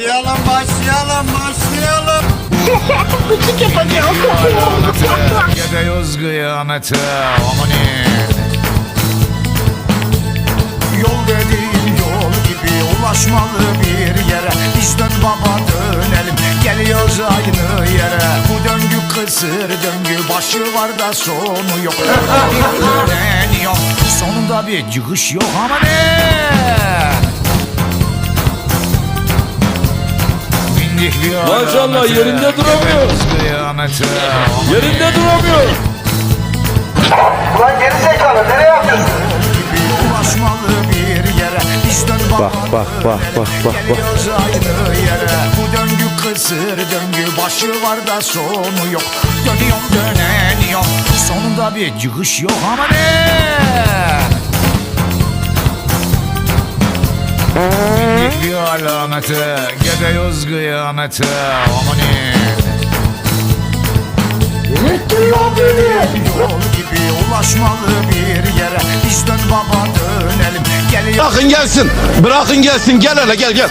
Başlayalım, başlayalım, başlayalım. Küçük yapacağım. Gidiyoruz kıyamete amani Yol dediğin yol gibi ulaşmalı bir yere Biz dön baba dönelim geliyoruz aynı yere Bu döngü kısır döngü başı var da sonu yok dönen yok sonunda bir çıkış yok ama ne Maşallah, yerinde duramıyor. Yerinde duramıyor. Ulan geri zekalı nereye yapıyorsun? Bak, bak, bak, bak, bak, bak. Bu döngü kısır döngü Başı var da sonu yok Dönüyorum döneniyor Sonunda bir çıkış yok ama ne Bindik bir alamete Gidiyoruz kıyamete Aman Yol gibi ulaşmalı bir yere Biz dön baba dönelim Geliyor Bırakın gelsin. Bırakın gelsin. Gel hele gel gel.